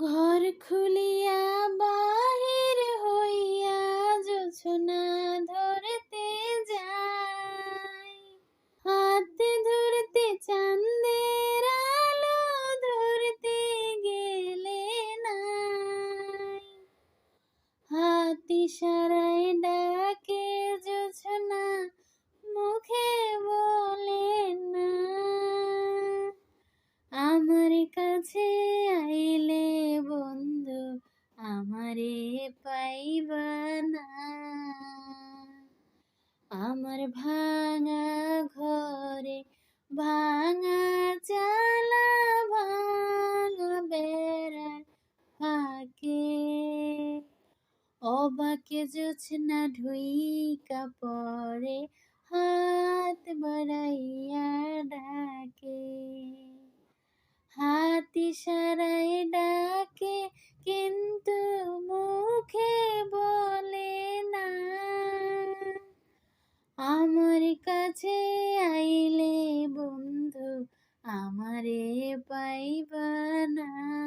ঘর খুলিয়া বাহির হইয়া জোছনা ধরতে যাই। হাতে ধরতে চান্দের আলো ধরতে গেলে না হাতি সারাই পাইবা না আমার ভাঙা ঘরে ভাঙা চালা, ভাঙা বেড়া ফাঁকে। অবাকে জোছনা ঢুইকা পড়ে হাত বাড়াইয়া ডাকে। হাতি সারাই ডাকে, কিন্তু আইলে বন্ধু আমারে পাইবা না।